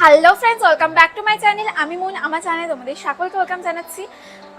Hello friends welcome back to my channel আমি মুন, আমার চ্যানেলে তোমাদের সকলকে ওয়েলকাম জানাচ্ছি।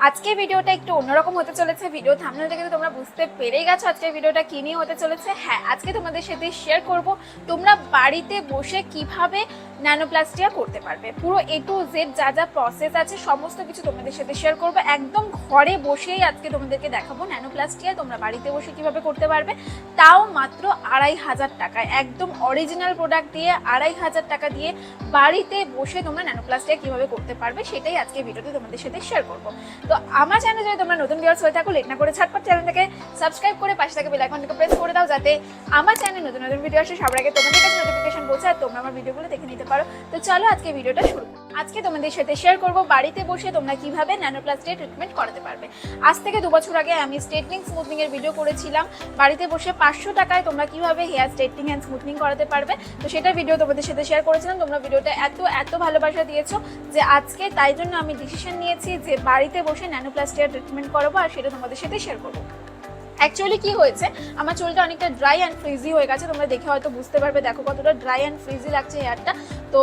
আজকের ভিডিওটা একটু অন্যরকম হতে চলেছে, ভিডিও থামনেল থেকে তোমরা বুঝতে পেরে গেছো আজকের ভিডিওটা কী নিয়ে হতে চলেছে। হ্যাঁ আজকে তোমাদের সাথে শেয়ার করব তোমরা বাড়িতে বসে কীভাবে ন্যানোপ্লাস্টিয়া করতে পারবে। পুরো এ টু জেড যা যা প্রসেস আছে, সমস্ত কিছু তোমাদের সাথে শেয়ার করব। একদম ঘরে বসেই আজকে তোমাদেরকে দেখাবো ন্যানোপ্লাস্টিয়া তোমরা বাড়িতে বসে কীভাবে করতে পারবে। তাও মাত্র আড়াই হাজার টাকায়, একদম অরিজিনাল প্রোডাক্ট দিয়ে আড়াই হাজার টাকা দিয়ে বাড়িতে বসে তোমরা ন্যানোপ্লাস্টিয়া কীভাবে করতে পারবে, সেটাই আজকে ভিডিওতে তোমাদের সাথে শেয়ার করব। তো আমার চ্যানেলে যদি তোমরা নতুন ভিউয়ার্স হয়ে থাকো লেট না করে ঝটপট চ্যানেলটাকে সাবস্ক্রাইব করে পাশে থাকা বেল আইকনটাকে প্রেস করে দাও যাতে আমার চ্যানেলে নতুন নতুন ভিডিও আসে, সবার আগে তোমাদের কাছে নোটিফিকেশন পৌঁছায় তোমরা আমার ভিডিওগুলো দেখে নিতে পারো তো চলো আজকে ভিডিওটা শুরু করি। আজকে তোমাদের সাথে শেয়ার করব বাড়িতে বসে তোমরা কীভাবে ন্যানোপ্লাস্টিয়া ট্রিটমেন্ট করাতে পারবে। আজ থেকে দু বছর আগে আমি স্ট্রেটনিং স্মুথনিং এর ভিডিও করেছিলাম। বাড়িতে বসে পাঁচশো টাকায় তোমরা কীভাবে হেয়ার স্ট্রেটনিং অ্যান্ড স্মুথনিং করাতে পারবে? তো সেটা ভিডিও তোমাদের সাথে শেয়ার করেছিলাম। তোমরা ভিডিওটা এত এত ভালোবাসা দিয়েছ যে আজকে তাই জন্য আমি ডিসিশন নিয়েছি যে বাড়িতে বসে ন্যানোপ্লাস্টিয়া ট্রিটমেন্ট করব আর সেটা তোমাদের সাথে শেয়ার করব। অ্যাকচুয়ালি কি হয়েছে? আমার চুলটা অনেকটা ড্রাই অ্যান্ড ফ্রিজি হয়ে গেছে। তোমরা দেখে হয়তো বুঝতে পারবে দেখো কতটা ড্রাই অ্যান্ড ফ্রিজি লাগছে হেয়ারটা তো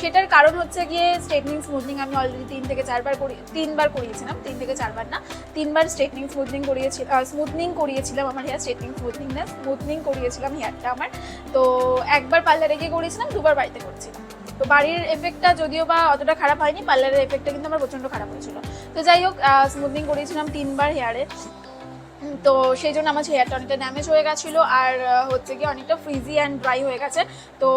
সেটার কারণ হচ্ছে গিয়ে স্ট্রেটনিং স্মুথনিং আমি অলরেডি তিন থেকে চারবার করি তিনবার করিয়েছিলাম, তিন থেকে চারবার না। তিনবার স্ট্রেটনিং স্মুথনিং করিয়েছিলাম স্মুথনিং করিয়েছিলাম আমার হেয়ার স্ট্রেটনিং স্মুথনিং না স্মুথনিং করিয়েছিলাম হেয়ারটা আমার। তো একবার পার্লারে গিয়ে করিয়েছিলাম, দুবার বাড়িতে করছিলাম। তো বাড়ির এফেক্টটা যদিও বা অতটা খারাপ হয়নি পার্লারের এফেক্টটা কিন্তু আমার প্রচণ্ড খারাপ হয়েছিল। তো যাই হোক স্মুথনিং করিয়েছিলাম তিনবার হেয়ারে তো সেই জন্য আমার হেয়ারটা অনেকটা ড্যামেজ হয়ে গেছিল আর হচ্ছে কি অনেকটা ফ্রিজি অ্যান্ড ড্রাই হয়ে গেছে। তো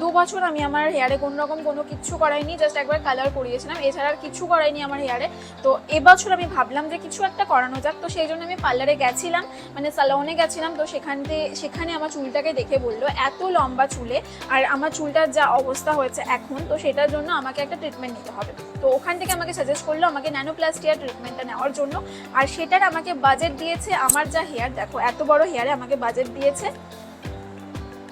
দু বছর আমি আমার হেয়ারে কোনো রকম কোনো কিচ্ছু করাইনি জাস্ট একবার কালার করিয়েছিলাম। এছাড়া আর কিছু করাইনি আমার হেয়ারে তো এবছর আমি ভাবলাম যে কিছু একটা করানো যাক। তো সেই জন্য আমি পার্লারে গেছিলাম মানে সালনে গেছিলাম। তো সেখান থেকে সেখানে আমার চুলটাকে দেখে বলল, এত লম্বা চুলে, আর আমার চুলটার যা অবস্থা হয়েছে এখন, তো সেটার জন্য আমাকে একটা ট্রিটমেন্ট নিতে হবে। তো ওখান থেকে আমাকে সাজেস্ট করল, আমাকে ন্যানোপ্লাস্টিয়া ট্রিটমেন্টটা নেওয়ার জন্য। আর সেটার আমাকে বাজেট দিয়েছে আমার যা হেয়ার দেখো, এত বড় হেয়ারে আমাকে বাজেট দিয়েছে,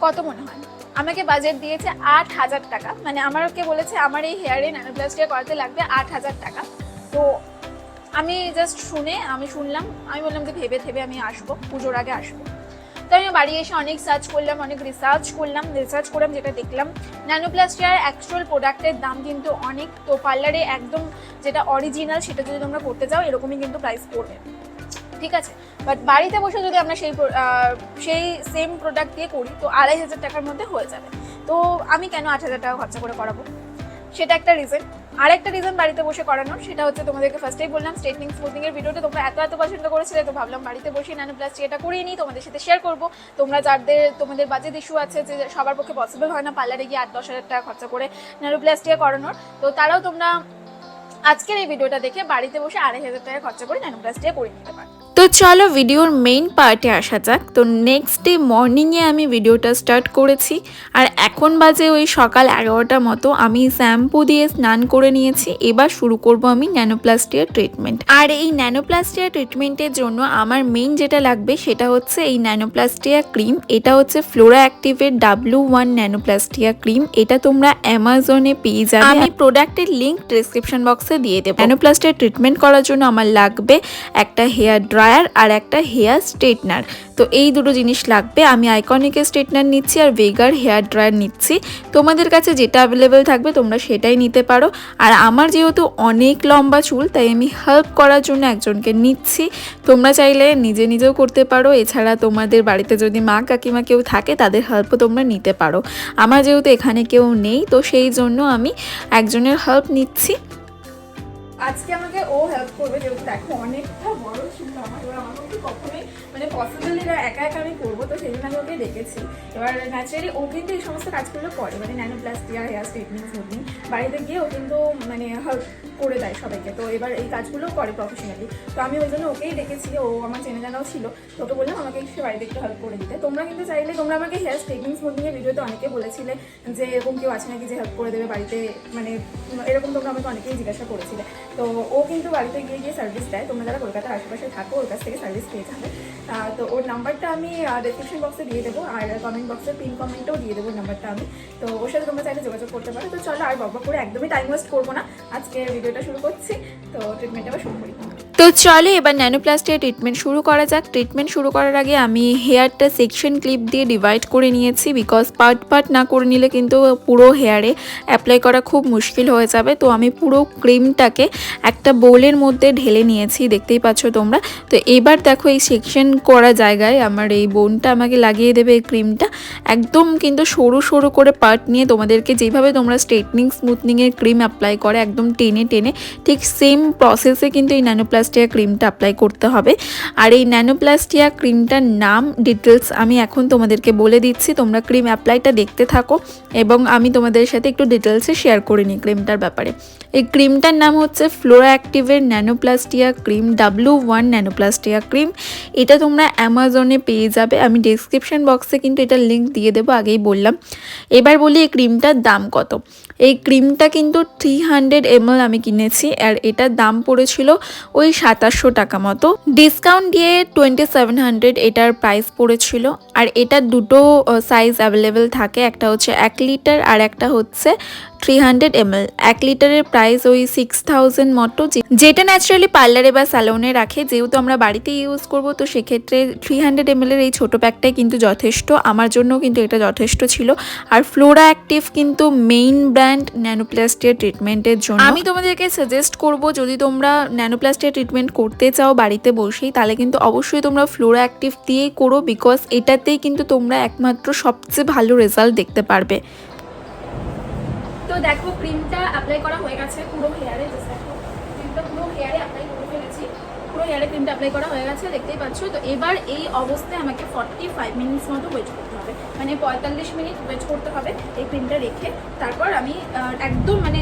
কত মনে হয়? আমাকে বাজেট দিয়েছে আট হাজার টাকা। মানে আমাকে বলেছে, আমার এই হেয়ারে ন্যানোপ্লাস্টিয়া করাতে লাগবে আট হাজার টাকা। তো আমি জাস্ট শুনে, আমি শুনলাম, আমি বললাম যে ভেবে ভেবে আমি আসব, পুজোর আগে আসব। তো আমি বাড়ি এসে অনেক সার্চ করলাম, অনেক রিসার্চ করলাম রিসার্চ করলাম যেটা দেখলাম ন্যানোপ্লাস্টিয়ার অ্যাকচুয়াল প্রোডাক্টের দাম কিন্তু অনেক। তো পার্লারে একদম যেটা অরিজিনাল সেটা যদি তোমরা করতে চাও, এরকমই কিন্তু প্রাইস পড়বে। ঠিক আছে? বাট বাড়িতে বসে যদি আমরা সেই সেই সেম প্রোডাক্ট দিয়ে করি, তো আড়াই হাজার টাকার মধ্যে হয়ে যাবে। তো আমি কেন আট হাজার টাকা খরচা করে করাবো? সেটা একটা রিজন আর একটা রিজন বাড়িতে বসে করানোর, সেটা হচ্ছে তোমাদেরকে ফার্স্টেই বললাম স্ট্রেটনিং স্মুথিং এর ভিডিওটা তোমরা এত এত পছন্দ করেছিলে, তো ভাবলাম বাড়িতে বসে ন্যানোপ্লাস্টি এটা করিয়ে নিই, তোমাদের সাথে শেয়ার করব। তোমরা যাদের, তোমাদের বাজেট ইস্যু আছে যে সবার পক্ষে পসিবল হয় না পার্লারে গিয়ে আট দশ হাজার টাকা খরচা করে ন্যানোপ্লাস্টিয়া করানোর, তো তারাও তোমরা আজকের এই ভিডিওটা দেখে বাড়িতে বসে আড়াই হাজার টাকা খরচা করে ন্যানোপ্লাস্টিয়া করে নিতে পারো। তো চলো ভিডিওর মেইন পার্টে আসা যাক। তো নেক্সট ডে মর্নিংয়ে আমি ভিডিওটা স্টার্ট করেছি। আর এখন বাজে ওই সকাল এগারোটা মতো। আমি শ্যাম্পু দিয়ে স্নান করে নিয়েছি। এবার শুরু করব আমি ন্যানোপ্লাস্টিয়ার ট্রিটমেন্ট আর এই ন্যানোপ্লাস্টিয়া ট্রিটমেন্টের জন্য আমার মেইন যেটা লাগবে সেটা হচ্ছে এই ন্যানোপ্লাস্টিয়া ক্রিম এটা হচ্ছে ফ্লোরা অ্যাক্টিভের ডাব্লু ওয়ান ন্যানোপ্লাস্টিয়া ক্রিম এটা তোমরা অ্যামাজনে পেয়ে যাবে। আমি প্রোডাক্টের লিঙ্ক ডিসক্রিপশন বক্সে দিয়ে দেবো। ন্যানোপ্লাস্টিয়া ট্রিটমেন্ট করার জন্য আমার লাগবে একটা হেয়ার ড্রায়ার আর একটা হেয়ার স্ট্রেটনার। তো এই দুটো জিনিস লাগবে। আমি আইকনিকের স্ট্রেটনার নিচ্ছি আর ভেগার হেয়ার ড্রায়ার নিচ্ছি। তোমাদের কাছে যেটা অ্যাভেলেবেল থাকবে তোমরা সেটাই নিতে পারো। আর আমার যেহেতু অনেক লম্বা চুল, তাই আমি হেল্প করার জন্য একজনকে নিচ্ছি। তোমরা চাইলে নিজে নিজেও করতে পারো। এছাড়া তোমাদের বাড়িতে যদি মা কাকিমা কেউ থাকে, তাদের হেল্পও তোমরা নিতে পারো। আমার যেহেতু এখানে কেউ নেই, তো সেই জন্য আমি একজনের হেল্প নিচ্ছি। আজকে আমাকে ও হেল্প করবে, যেহেতু দেখো অনেকটা বড় ছিল আমার। এবার আমার কিন্তু কখনোই মানে পসিবল না একা একা আমি করব, তো সেই জন্য আমি ওকে দেখেছি এবার ন্যাচারালি ও কিন্তু এই সমস্ত কাজগুলো করে মানে ন্যানোপ্লাস্টিয়া হেয়ার স্ট্রেটনিং স্মুথনিং বাড়িতে গিয়ে ও কিন্তু মানে হেল্প করে দেয় সবাইকে। তো এবার এই কাজগুলোও করে প্রফেশনালি তো আমি ওই জন্য ওকেই ডেকেছি ও আমার চেনে জানাও ছিল। তো ওকে বললাম, আমাকে সে বাড়িতে একটু হেল্প করে দিতে। তোমরা কিন্তু চাইলে, তোমরা আমাকে হেয়ার স্মুথনিং এর ভিডিওতে অনেকে বলেছিলে যে, এরকম কেউ আছে নাকি যে হেল্প করে দেবে বাড়িতে? মানে এরকম তোমরা আমাকে অনেকেই জিজ্ঞাসা করেছিলে। তো ও কিন্তু বাড়িতে গিয়ে গিয়ে সার্ভিস দেয়। তোমরা যারা কলকাতার আশেপাশে থাকো, ওর কাছ থেকে সার্ভিস পেয়ে যাবে। তো ওর নাম্বারটা আমি ডিসক্রিপশন বক্সে দিয়ে দেবো আর কমেন্ট বক্সে পিন কমেন্টেও দিয়ে দেবো নাম্বারটা আমি। তো ওর সাথে তোমরা চাইলে যোগাযোগ করতে পারো। তো চলো আর বকবক করে একদমই টাইম ওয়েস্ট করব না। আজকে ভিডিওটা শুরু করছি, তো আবার শুরু করি। তো চলো, এবার ন্যানোপ্লাস্টের ট্রিটমেন্ট শুরু করা যাক। ট্রিটমেন্ট শুরু করার আগে আমি হেয়ারটা সেকশন ক্লিপ দিয়ে ডিভাইড করে নিয়েছি বিকজ পার্ট পার্ট না করে নিলে কিন্তু পুরো হেয়ারে অ্যাপ্লাই করা খুব মুশকিল হয়ে যাবে। তো আমি পুরো ক্রিমটাকে একটা বোলের মধ্যে ঢেলে নিয়েছি, দেখতেই পাচ্ছ তোমরা। তো এবার দেখো এই সেকশন করা জায়গায় আমার এই বোনটা আমাকে লাগিয়ে দেবে এই ক্রিমটা একদম কিন্তু সরু সরু করে পার্ট নিয়ে তোমাদেরকে যেভাবে তোমরা স্ট্রেটনিং স্মুথনিংয়ের ক্রিম অ্যাপ্লাই করে, একদম টেনে টেনে ঠিক সেম প্রসেসে কিন্তু এই ন্যানোপ্লাস্টিয়া ক্রিমটা অ্যাপ্লাই করতে হবে। আর এই ন্যানোপ্লাস্টিয়া ক্রিমটার নাম ডিটেলস আমি এখন তোমাদেরকে বলে দিচ্ছি। তোমরা ক্রিম অ্যাপ্লাইটা দেখতে থাকো এবং আমি তোমাদের সাথে একটু ডিটেলসে শেয়ার করে নিই ক্রিমটার ব্যাপারে। এই ক্রিমটার নাম হচ্ছে Flora অ্যাক্টিভের nanoplastia cream W one nanoplastia cream এটা তোমরা অ্যামাজনে পেয়ে যাবে। আমি ডিসক্রিপশন বক্সে কিন্তু এটা লিঙ্ক দিয়ে দেবো আগেই বললাম। এবার বলি এই ক্রিমটার দাম কত? এই ক্রিমটা কিন্তু থ্রি হান্ড্রেড এমএল আমি কিনেছি আর এটার দাম পড়েছিল ওই সাতাশশো টাকা মতো। ডিসকাউন্ট দিয়ে টোয়েন্টি সেভেন হান্ড্রেড এটার প্রাইস পড়েছিল। আর এটার দুটো সাইজ অ্যাভেলেবেল থাকে। একটা হচ্ছে এক লিটার আর একটা হচ্ছে থ্রি হান্ড্রেড এমএল এক লিটারের প্রাইস ওই সিক্স থাউজেন্ড মতো। যেটা ন্যাচারালি পার্লারে বা স্যালনে রাখে, যেহেতু আমরা বাড়িতে ইউজ করব, তো সেক্ষেত্রে থ্রি হান্ড্রেড এমএলের এই ছোটো প্যাকটাই কিন্তু যথেষ্ট। আমার জন্য কিন্তু এটা যথেষ্ট ছিল। আর ফ্লোরা অ্যাক্টিভ কিন্তু মেইন ব্র্যান্ড ন্যানোপ্লাস্টিয়া ট্রিটমেন্টের জন্য। আমি তোমাদেরকে সাজেস্ট করব যদি তোমরা ন্যানোপ্লাস্টিয়া ট্রিটমেন্ট করতে চাও বাড়িতে বসেই তাহলে কিন্তু অবশ্যই তোমরা ফ্লোরা অ্যাক্টিভ দিয়েই করো বিকজ এটাতেই কিন্তু তোমরা একমাত্র সবচেয়ে ভালো রেজাল্ট দেখতে পারবে। তো দেখো ক্রিমটা অ্যাপ্লাই করা হয়ে গেছে পুরো হেয়ারে দেখো। ক্রিমটা পুরো হেয়ারে অ্যাপ্লাই করে ফেলেছি। পুরো হেয়ারে ক্রিমটা অ্যাপ্লাই করা হয়ে গেছে দেখতেই পাচ্ছ। তো এবার এই অবস্থায় আমাকে ফর্টি ফাইভ মিনিটস মতো ওয়েট করতে হবে। মানে পঁয়তাল্লিশ মিনিট ওয়েট করতে হবে এই ক্রিমটা রেখে। তারপর আমি একদম মানে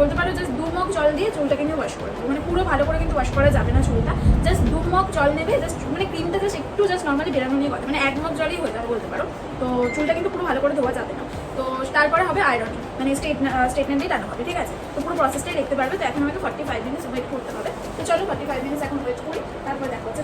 বলতে পারো জাস্ট দু মগ জল দিয়ে চুলটাকে নিয়ে ওয়াশ করে দেবো। মানে পুরো ভালো করে কিন্তু ওয়াশ করা যাবে না চুলটা। জাস্ট দু মগ জল নেবে জাস্ট মানে ক্রিমটা জাস্ট একটু জাস্ট নর্মালি বেরানো নিয়ে কথা। মানে এক মগ জলই হয়ে যাবে বলতে পারো। তো চুলটা কিন্তু পুরো ভালো করে ধোয়া যাবে না। তো তারপরে হবে আয়রন মানে স্টেট স্টেটমেন্ট দিয়ে টানা হবে, ঠিক আছে? তো পুরো প্রসেসটাই দেখতে পারবে। তো এখন আমাকে ফর্টি ফাইভ মিনিটস ওয়েট করতে হবে। তো চলো ফর্টি ফাইভ মিনিটস এখন ওয়েট করি। তারপর দেখা হচ্ছে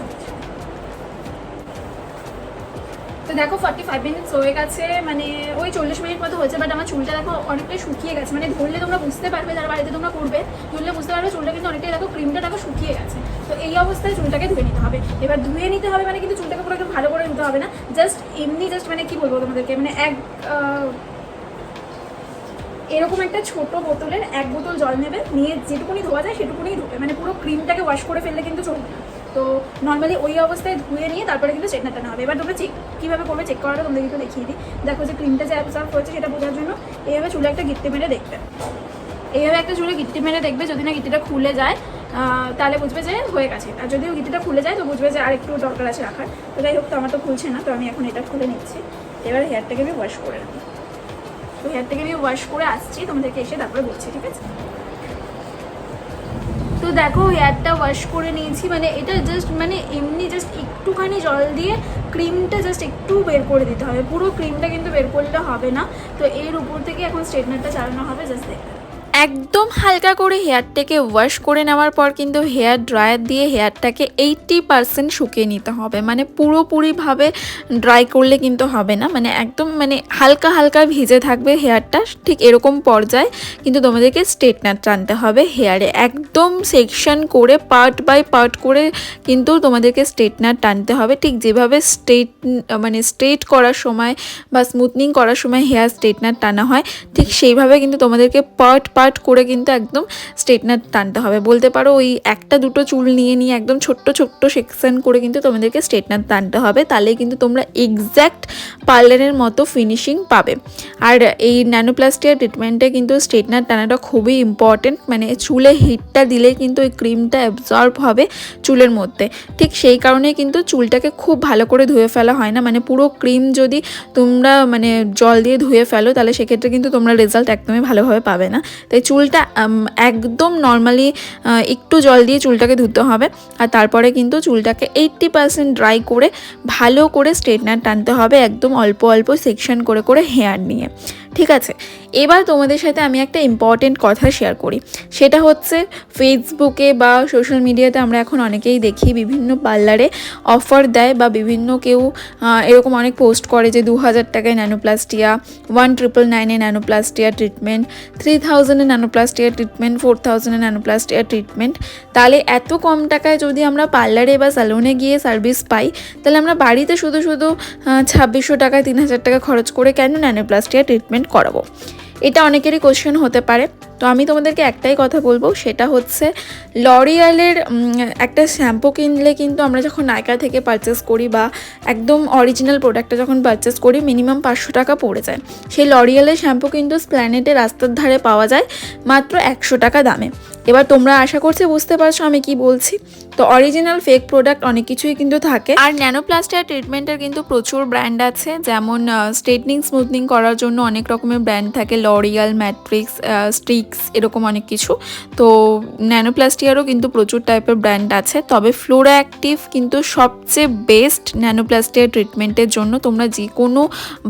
দেখো ফর্টি ফাইভ মিনিটস হয়ে গেছে মানে ওই চল্লিশ মিনিট মতো হয়েছে বাট আমার চুলটা দেখো অনেকটাই শুকিয়ে গেছে। মানে ধরলে তোমরা বুঝতে পারবে, যারা বাড়িতে তোমরা করবে, ধরলে বুঝতে পারবে চুলটা কিন্তু অনেকটাই দেখো ক্রিমটা দেখো শুকিয়ে গেছে। তো এই অবস্থায় চুলটাকে ধুয়ে নিতে হবে। এবার ধুয়ে নিতে হবে মানে কিন্তু চুলটাকে পুরো একদম ভালো করে ধুতে হবে না। জাস্ট এমনি জাস্ট মানে কি বলব তোমাদেরকে মানে এক এরকম একটা ছোট বোতলের এক বোতল জল নেবে, নিয়ে যেটুকুনি ধোয়া যায় সেটুকুনি ধুবে। মানে পুরো ক্রিমটাকে ওয়াশ করে ফেললে কিন্তু চলবে না। তো নর্মালি ওই অবস্থায় ধুয়ে নিয়ে তারপরে কিন্তু চেকনা টানা হবে। এবার তোমরা চেক কীভাবে করবে চেক করাটা তোমাদের কিন্তু দেখিয়ে দিই। দেখো যে ক্রিমটা যে অ্যাবসার্ভ হয়েছে সেটা বোঝার জন্য এইভাবে চুলে একটা গিট্টি মেরে দেখবে। এইভাবে একটা চুলে গিট্টি মেরে দেখবে যদি না গিট্টিটা খুলে যায় তাহলে বুঝবে যে হয়ে গেছে। আর যদিও গিট্টিটা খুলে যায় তো বুঝবে যে আর একটু দরকার আছে রাখার। তো যাই হোক, তো আমার তো খুলছে না, তো আমি এখন এটা খুলে নিচ্ছি। এবার হেয়ারটাকে আমি ওয়াশ করে নেব। তো হেয়ারটাকে আমি ওয়াশ করে আসছি, তোমাদেরকে এসে তারপরে বলছি, ঠিক আছে? তো দেখো হেয়ারটা ওয়াশ করে নিয়েছি। মানে এটা জাস্ট মানে এমনি জাস্ট একটুখানি জল দিয়ে ক্রিমটা জাস্ট একটু বের করে দিতে হবে। পুরো ক্রিমটা কিন্তু বের করলে হবে না। তো এর উপর থেকে এখন স্ট্রেটনারটা চালানো হবে জাস্ট দেখতে একদম হালকা করে হেয়ারটাকে ওয়াশ করে নেওয়ার পর কিন্তু হেয়ার ড্রায়ার দিয়ে হেয়ারটাকে এইটটি পারসেন্ট শুকিয়ে নিতে হবে। মানে পুরোপুরিভাবে ড্রাই করলে কিন্তু হবে না। মানে একদম মানে হালকা হালকা ভিজে থাকবে হেয়ারটা। ঠিক এরকম পর্যায়ে কিন্তু তোমাদেরকে স্ট্রেটনার টানতে হবে হেয়ারে। একদম সেকশন করে পার্ট বাই পার্ট করে কিন্তু তোমাদেরকে স্ট্রেটনার টানতে হবে। ঠিক যেভাবে স্ট্রেট মানে স্ট্রেট করার সময় বা স্মুথনিং করার সময় হেয়ার স্ট্রেটনার টানা হয়, ঠিক সেইভাবে কিন্তু তোমাদেরকে পার্ট পার্ট করে কিন্তু একদম স্ট্রেটনার টানতে হবে। বলতে পারো ওই একটা দুটো চুল নিয়ে নিয়ে একদম ছোট্ট ছোট্ট সেকশন করে কিন্তু তোমাদেরকে স্ট্রেটনার টানতে হবে। তাহলে কিন্তু তোমরা এক্স্যাক্ট পার্লারের মতো ফিনিশিং পাবে। আর এই ন্যানোপ্লাস্টিয়া ট্রিটমেন্টে কিন্তু স্ট্রেটনার টানাটা খুবই ইম্পর্টেন্ট মানে চুলে হিটটা দিলে কিন্তু ওই ক্রিমটা অ্যাবজর্ব হবে চুলের মধ্যে। ঠিক সেই কারণে কিন্তু চুলটাকে খুব ভালো করে ধুয়ে ফেলা হয় না। মানে পুরো ক্রিম যদি তোমরা মানে জল দিয়ে ধুয়ে ফেলো, তাহলে সেক্ষেত্রে কিন্তু তোমরা রেজাল্ট একদমই ভালোভাবে পাবে না। তাই চুলটা একদম নর্মালি একটু জল দিয়ে চুলটাকে ধুতে হবে। আর তারপরে কিন্তু চুলটাকে এইট্টি পারসেন্ট ড্রাই করে ভালো করে স্ট্রেটনার টানতে হবে, একদম অল্প অল্প সেকশন করে করে হেয়ার নিয়ে। ঠিক আছে? এবার তোমাদের সাথে আমি একটা ইম্পর্টেন্ট কথা শেয়ার করি। সেটা হচ্ছে ফেসবুকে বা সোশ্যাল মিডিয়াতে আমরা এখন অনেকেই দেখি বিভিন্ন পার্লারে অফার দেয় বা বিভিন্ন কেউ এরকম অনেক পোস্ট করে যে দু হাজার টাকায় ন্যানোপ্লাস্টিয়া ওয়ান ট্রিপল নাইনে ন্যানোপ্লাস্টিয়া ট্রিটমেন্ট থ্রি থাউজেন্ডে ন্যানোপ্লাস্টিয়া ট্রিটমেন্ট ফোর থাউজেন্ডে ন্যানোপ্লাস্টিয়া ট্রিটমেন্ট তাহলে এত কম টাকায় যদি আমরা পার্লারে বা স্যালুনে গিয়ে সার্ভিস পাই, তাহলে আমরা বাড়িতে শুধু শুধু ছাব্বিশশো টাকা তিন হাজার টাকা খরচ করে কেন ন্যানোপ্লাস্টিয়া ট্রিটমেন্ট করাবো। এটা অনেকেরই কোশ্চেন হতে পারে। তো আমি তোমাদেরকে একটাই কথা বলব, সেটা হচ্ছে লরিয়ালের একটা শ্যাম্পু কিনলে কিন্তু আমরা যখন নায়কা থেকে পারচেস করি বা একদম অরিজিনাল প্রোডাক্টটা যখন পারচেস করি মিনিমাম পাঁচশো টাকা পড়ে যায়। সেই লরিয়ালের শ্যাম্পু কিন্তু স্প্ল্যানেটে রাস্তার ধারে পাওয়া যায়, মাত্র একশো টাকা দামে। এবার তোমরা আশা করছি বুঝতে পারছ আমি কি বলছি। তো অরিজিনাল ফেক প্রোডাক্ট অনেক কিছুই কিন্তু থাকে। আর ন্যানোপ্লাস্টিয়া ট্রিটমেন্টের কিন্তু প্রচুর ব্র্যান্ড আছে, যেমন স্ট্রেটনিং স্মুথনিং করার জন্য অনেক রকমের ব্র্যান্ড থাকে লরিয়াল ম্যাট্রিক্স স্ট্রিক্স এরকম অনেক কিছু। তো ন্যানোপ্লাস্টিয়ারও কিন্তু প্রচুর টাইপের ব্র্যান্ড আছে। তবে ফ্লোরা অ্যাক্টিভ কিন্তু সবচেয়ে বেস্ট ন্যানোপ্লাস্টিয়া ট্রিটমেন্টের জন্য তোমরা যে কোনো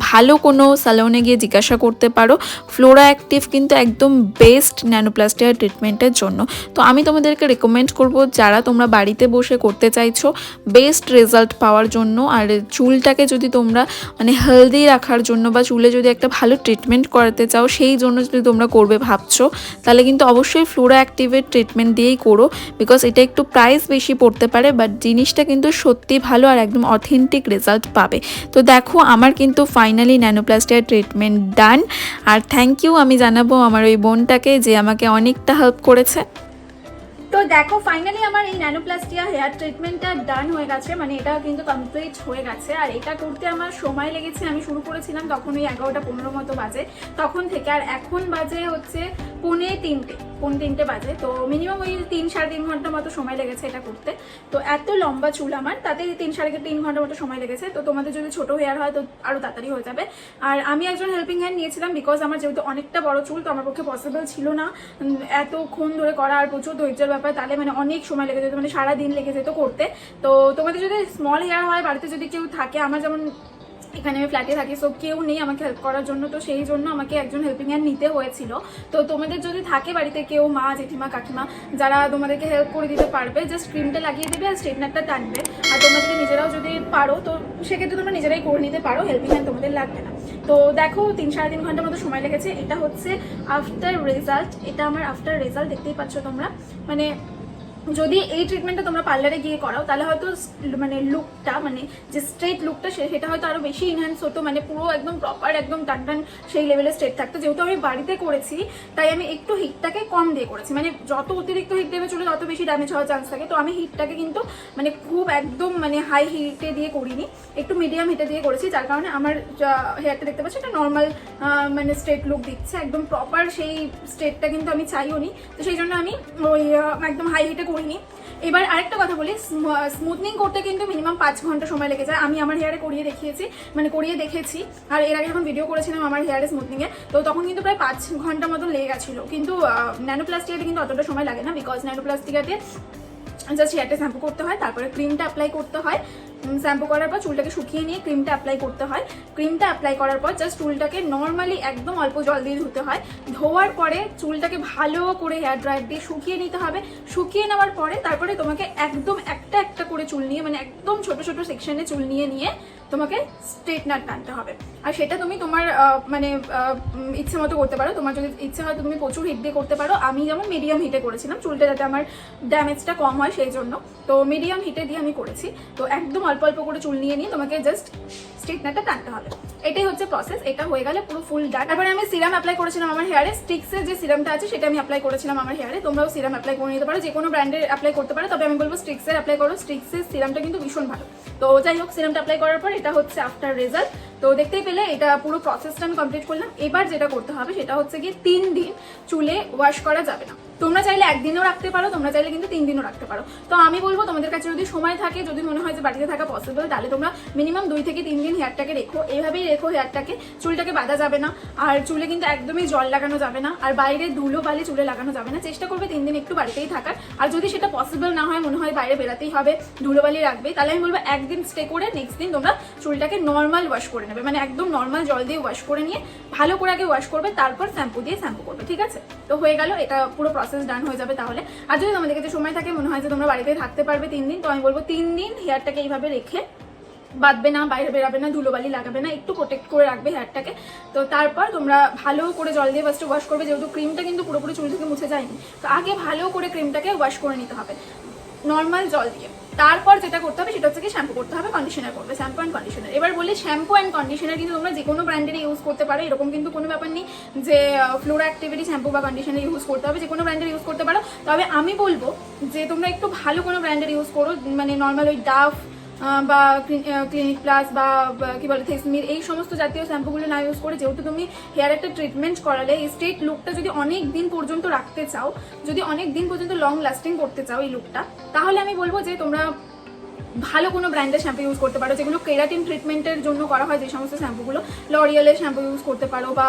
ভালো কোনো স্যালনে গিয়ে জিজ্ঞাসা করতে পারো। ফ্লোরা অ্যাক্টিভ কিন্তু একদম বেস্ট ন্যানোপ্লাস্টিয়া ট্রিটমেন্টের জন্য। তো আমি তোমাদেরকে রেকমেন্ড করব, যারা তোমরা বাড়িতে বসে করতে চাইছো বেস্ট রেজাল্ট পাওয়ার জন্য। আর চুলটাকে যদি তোমরা মানে হেলদি রাখার জন্য বা চুলে যদি একটা ভালো ট্রিটমেন্ট করাতে চাও, সেই জন্য যদি তোমরা করবে, ভাবছ তাহলে কিন্তু অবশ্যই ফ্লোরা অ্যাক্টিভের ট্রিটমেন্ট দিয়েই করো বিকজ এটা একটু প্রাইস বেশি পড়তে পারে বাট জিনিসটা কিন্তু সত্যি ভালো আর একদম অথেন্টিক রেজাল্ট পাবে। তো দেখো, আমার কিন্তু ফাইনালি ন্যানোপ্লাস্টিয়ার ট্রিটমেন্ট ডান আর থ্যাংক ইউ আমি জানাব আমার ওই বোনটাকে যে আমাকে অনেকটা হেল্প করেছে। তো দেখো ফাইনালি আমার এই ন্যানোপ্লাস্টিয়া হেয়ার ট্রিটমেন্টটা ডান হয়ে গেছে। মানে এটা কিন্তু কমপ্লিট হয়ে গেছে। আর এটা করতে আমার সময় লেগেছে। আমি শুরু করেছিলাম তখন ওই এগারোটা পনেরো মতো বাজে। তখন থেকে আর এখন বাজে হচ্ছে পৌনে তিনটে। পৌনে তিনটে বাজে? তো মিনিমাম ওই তিন সাড়ে তিন ঘণ্টা মতো সময় লেগেছে এটা করতে। তো এত লম্বা চুল আমার, তাতে তিন সাড়ে তিন ঘণ্টা মতো সময় লেগেছে। তো তোমাদের যদি ছোট হেয়ার হয়, তো আরও তাড়াতাড়ি হয়ে যাবে। আর আমি একজন হেল্পিং হ্যান্ড নিয়েছিলাম বিকজ আমার যেহেতু অনেকটা বড় চুল, তো আমার পক্ষে পসিবল ছিল না। এতক্ষণ ধরে করা আর প্রচুর ধৈর্যের ব্যাপার, তাহলে মানে অনেক সময় লেগে যেত মানে সারাদিন লেগে যেত করতে। তো তোমাদের যদি স্মল হেয়ার হয়, বাড়িতে যদি কেউ থাকে, আমার যেমন এখানে আমি ফ্ল্যাটে থাকি সো কেউ নেই আমাকে হেল্প করার জন্য, তো সেই জন্য আমাকে একজন হেল্পিং হ্যান্ড নিতে হয়েছিল। তো তোমাদের যদি থাকে বাড়িতে কেউ, মা, জেঠিমা, কাকিমা, যারা তোমাদেরকে হেল্প করে দিতে পারবে জাস্ট ক্রিমটা লাগিয়ে দেবে আর স্ট্রেটনারটা টানবে। আর তোমরা যদি নিজেরাও যদি পারো, তো সেক্ষেত্রে তোমরা নিজেরাই করে নিতে পারো হেল্পিং হ্যান্ড তোমাদের লাগবে না। তো দেখো, তিন সাড়ে তিন ঘণ্টার মতো সময় লেগেছে। এটা হচ্ছে আফটার রেজাল্ট এটা আমার আফটার রেজাল্ট দেখতেই পাচ্ছ তোমরা। মানে যদি এই ট্রিটমেন্টটা তোমরা পার্লারে গিয়ে করাও, তাহলে হয়তো মানে লুকটা মানে যে স্ট্রেট লুকটা সেটা হয়তো আরও বেশি ইনহ্যান্স হতো মানে পুরো একদম প্রপার একদম টান টান সেই লেভেলে স্ট্রেট থাকতো। যেহেতু আমি বাড়িতে করেছি, তাই আমি একটু হিটটাকে কম দিয়ে করেছি। মানে যত অতিরিক্ত হিট দেবে চলে তত বেশি ড্যামেজ হওয়ার চান্স থাকে। তো আমি হিটটাকে কিন্তু মানে খুব একদম মানে হাই হিটে দিয়ে করিনি। একটু মিডিয়াম হিটে দিয়ে করেছি, যার কারণে আমার হেয়ারটা দেখতে পাচ্ছি, এটা নর্মাল মানে স্ট্রেট লুক দিচ্ছে। একদম প্রপার সেই স্ট্রেটটা কিন্তু আমি চাইও নি। তো সেই জন্য আমি ওই একদম হাই হিটে করিনি। এবার আরেকটা কথা বলি স্মুথনিং করতে কিন্তু মিনিমাম পাঁচ ঘণ্টা সময় লেগে যায়। আমি আমার হেয়ারে করিয়ে দেখিয়েছি মানে করিয়ে দেখেছি। আর এর আগে যখন ভিডিও করেছিলাম আমার হেয়ারে স্মুথনিংয়ে তো তখন কিন্তু প্রায় পাঁচ ঘণ্টা মতো লেগে গেছিল। কিন্তু ন্যানোপ্লাস্টিকাতে কিন্তু অতটা সময় লাগে না বিকজ ন্যানোপ্লাস্টিকাতে জাস্ট হেয়ারটা শ্যাম্পু করতে হয়, তারপরে ক্রিমটা অ্যাপ্লাই করতে হয়। শ্যাম্পু করার পর চুলটাকে শুকিয়ে নিয়ে ক্রিমটা অ্যাপ্লাই করতে হয়। ক্রিমটা অ্যাপ্লাই করার পর জাস্ট চুলটাকে নর্মালি একদম অল্প জল দিয়ে ধুতে হয়। ধোয়ার পরে চুলটাকে ভালো করে হেয়ার ড্রায়ার দিয়ে শুকিয়ে নিতে হবে। শুকিয়ে নেওয়ার পরে তারপরে তোমাকে একদম একটা একটা করে চুল নিয়ে মানে একদম ছোট ছোট সেকশনে চুল নিয়ে নিয়ে তোমাকে স্ট্রেটনার টানতে হবে। আর সেটা তুমি তোমার মানে ইচ্ছে মতো করতে পারো। তোমার যদি ইচ্ছে হয় তুমি প্রচুর হিট দিয়ে করতে পারো। আমি যেমন মিডিয়াম হিটে করেছিলাম, চুলটা যাতে আমার ড্যামেজটা কম হয় সেই জন্য। তো মিডিয়াম হিটে দিয়ে আমি করেছি। তো একদম অল্প অল্প করে চুল নিয়ে নিয়ে তোমাকে জাস্ট স্ট্রেটনারটা টানতে হবে। এটাই হচ্ছে প্রসেস এটা হয়ে গেলে পুরো ফুল ডান তারপরে আমি সিরাম অ্যাপ্লাই করেছিলাম আমার হেয়ারে স্টিক্সের যে সিরামটা আছে সেটা আমি অ্যাপ্লাই করেছিলাম আমার হেয়ারে তোমরাও সিরাম অ্যাপ্লাই করে নিতে পারো, যে কোনো ব্র্যান্ডের অ্যাপ্লাই করতে পারো, তবে আমি বলব স্টিক্সের অ্যাপ্লাই করো। স্টিক্সের সিরামটা কিন্তু ভীষণ ভালো। তো যাই হোক সিরামটা অ্যাপ্লাই করার পর এটা হচ্ছে আফটার রেজাল্ট তো দেখতেই পেলে এটা পুরো প্রসেসটা আমি কমপ্লিট করলাম। এবার যেটা করতে হবে সেটা হচ্ছে গিয়ে তিন দিন চুলে ওয়াশ করা যাবে না। তোমরা চাইলে একদিনও রাখতে পারো, তোমরা চাইলে কিন্তু তিন দিনও রাখতে পারো। তো আমি বলব, তোমাদের কাছে যদি সময় থাকে, যদি মনে হয় যে বাড়িতে থাকা পসিবল তাহলে তোমরা মিনিমাম দুই থেকে তিন দিন হেয়ারটাকে রেখো। এইভাবেই রেখো হেয়ারটাকে চুলটাকে বাঁধা যাবে না। আর চুলে কিন্তু একদমই জল লাগানো যাবে না। আর বাইরে ধুলো বালি চুলে লাগানো যাবে না। চেষ্টা করবে তিন দিন একটু বাড়িতেই থাকার। আর যদি সেটা পসিবল না হয়, মনে হয় বাইরে বেরাতেই হবে, ধুলো বালি রাখবে, তাহলে আমি বলব একদিন স্টে করে নেক্সট দিন তোমরা চুলটাকে নর্মাল ওয়াশ করে নেবে। মানে একদম নর্মাল জল দিয়ে ওয়াশ করে নিয়ে ভালো করে আগে ওয়াশ করবে, তারপর শ্যাম্পু দিয়ে শ্যাম্পু করবে, ঠিক আছে? তো হয়ে গেল, এটা পুরো প্রসেস ডান হয়ে যাবে তাহলে। আর যদি তোমাদের কাছে সময় থাকে, মনে হয় যে তোমরা বাড়িতে থাকতে পারবে তিন দিন, তো আমি বলব তিন দিন হেয়ারটাকে এইভাবে রেখে বাঁধবে না, বাইরে বেরাবে না, ধুলোবালি লাগাবে না, একটু প্রোটেক্ট করে রাখবে হেয়ারটাকে তো তারপর তোমরা ভালো করে জল দিয়ে ফার্স্টে ওয়াশ করবে, যেহেতু ক্রিমটা কিন্তু পুরোপুরি চুল থেকে মুছে যায়নি। তো আগে ভালো করে ক্রিমটাকে ওয়াশ করে নিতে হবে নর্মাল জল দিয়ে। তারপর যেটা করতে হবে সেটা হচ্ছে কি শ্যাম্পু করতে হবে কন্ডিশনার করবে শ্যাম্পু অ্যান্ড কন্ডিশনার এবার বলি শ্যাম্পু অ্যান্ড কন্ডিশনার কিন্তু তোমরা যে কোনো ব্র্যান্ডের ইউজ করতে পারো, এরকম কিন্তু কোনো ব্যাপার নেই যে ফ্লোরা অ্যাক্টিভিটি শ্যাম্পু বা কন্ডিশনার ইউজ করতে হবে যে কোনো ব্র্যান্ডের ইউজ করতে পারো। তবে আমি বলব যে তোমরা একটু ভালো কোনো ব্র্যান্ডের ইউজ করো মানে নর্মাল ওই ডাভ বা ক্লিনিক প্লাস বা কি বলে থেসমির এই সমস্ত জাতীয় শ্যাম্পুগুলো না ইউজ করে যেহেতু তুমি হেয়ার একটা ট্রিটমেন্ট করালে, এই স্ট্রেট লুকটা যদি অনেক দিন পর্যন্ত রাখতে চাও, যদি অনেক দিন পর্যন্ত লং লাস্টিং করতে চাও এই লুকটা তাহলে আমি বলব যে তোমরা ভালো কোনো ব্র্যান্ডের শ্যাম্পু ইউজ করতে পারো, যেগুলো কেরাটিন ট্রিটমেন্টের জন্য করা হয়, যে সমস্ত শ্যাম্পুগুলো লরিয়ালের শ্যাম্পু ইউজ করতে পারো বা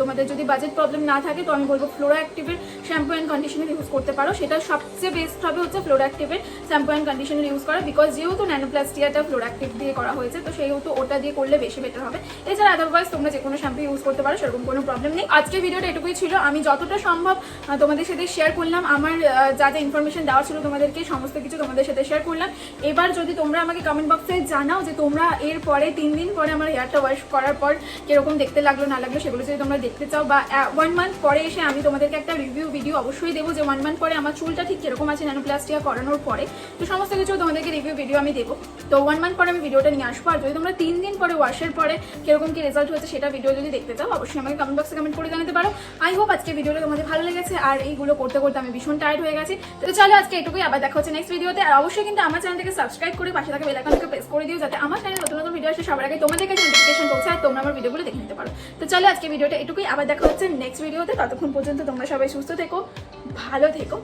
তোমাদের যদি বাজেট প্রবলেম না থাকে, তো আমি বলব ফ্লোরা অ্যাক্টিভের শ্যাম্পু অ্যান্ড কন্ডিশনার ইউজ করতে পারো। সেটা সবচেয়ে বেস্ট হবে হচ্ছে ফ্লোরা অ্যাক্টিভের শ্যাম্পু অ্যান্ড কন্ডিশনার ইউজ করা বিকজ যেহেতু ন্যানোপ্লাস্টিয়াটা ফ্লোরা অ্যাক্টিভ দিয়ে করা হয়েছে, তো সেহেতু ওটা দিয়ে করলে বেশি বেটার হবে। এছাড়া আদারওয়াইজ তোমরা যে কোনো শ্যাম্পু ইউজ করতে পারো, সেরকম কোনো প্রবলেম নেই। আজকের ভিডিওটা এটুকুই ছিল। আমি যতটা সম্ভব তোমাদের সাথে শেয়ার করলাম। আমার যা যা ইনফরমেশন দেওয়া ছিল তোমাদেরকে, সমস্ত কিছু তোমাদের সাথে শেয়ার করলাম। এবার যদি তোমরা আমাকে কমেন্ট বক্সে জানাও যে তোমরা এর পরে, তিন দিন পরে আমার হেয়ারটা ওয়াশ করার পর কীরকম দেখতে লাগল, না লাগল, সেগুলো যদি তোমরা দেখতে চাও বা ওয়ান মান্থ পরে এসে আমি তোমাদেরকে একটা রিভিউ ভিডিও অবশ্যই দেবো যে ওয়ান মান্থ পরে আমার চুলটা ঠিক কীরকম আছে ন্যানোপ্লাস্টিয়া করানোর পরে। তো সমস্ত কিছু তোমাদেরকে রিভিউ ভিডিও আমি দেবো। তো ওয়ান মান্থ পরে আমি ভিডিওটা নিয়ে আসব। আর যদি তোমরা তিন দিন পরে ওয়াশের পরে কীরকম কি রেজাল্ট হয়েছে সেটা ভিডিও যদি দেখতে চাও, অবশ্যই আমাকে কমেন্ট বক্সে কমেন্ট করে জানাতে পারো। আই হোপ আজকে ভিডিওটা তোমাদের ভালো লেগেছে। আর এইগুলো করতে করতে আমি ভীষণ টায়ার্ড হয়ে গেছি। তো চলো আজকে এটুকুই, আবার দেখা হচ্ছে নেক্সট ভিডিওতে আর অবশ্যই কিন্তু আমার চ্যানেলটাকে সাবস্ক্রাইব করে পাশে থাকা বেলাইকনটাকে প্রেস করে দিও যাতে আমার চ্যানেলে নতুন নতুন ভিডিও আসে, সবার আগে তোমাদের কাছে নোটিফিকেশন পৌঁছে আর তোমরা আমার ভিডিওগুলো দেখে নিতে পারো। তো চলো আজকে ভিডিওটা এটুকুই, আবার দেখা হচ্ছে নেক্সট ভিডিওতে ততক্ষণ পর্যন্ত তোমরা সবাই সুস্থ থেকো, ভালো থেকো।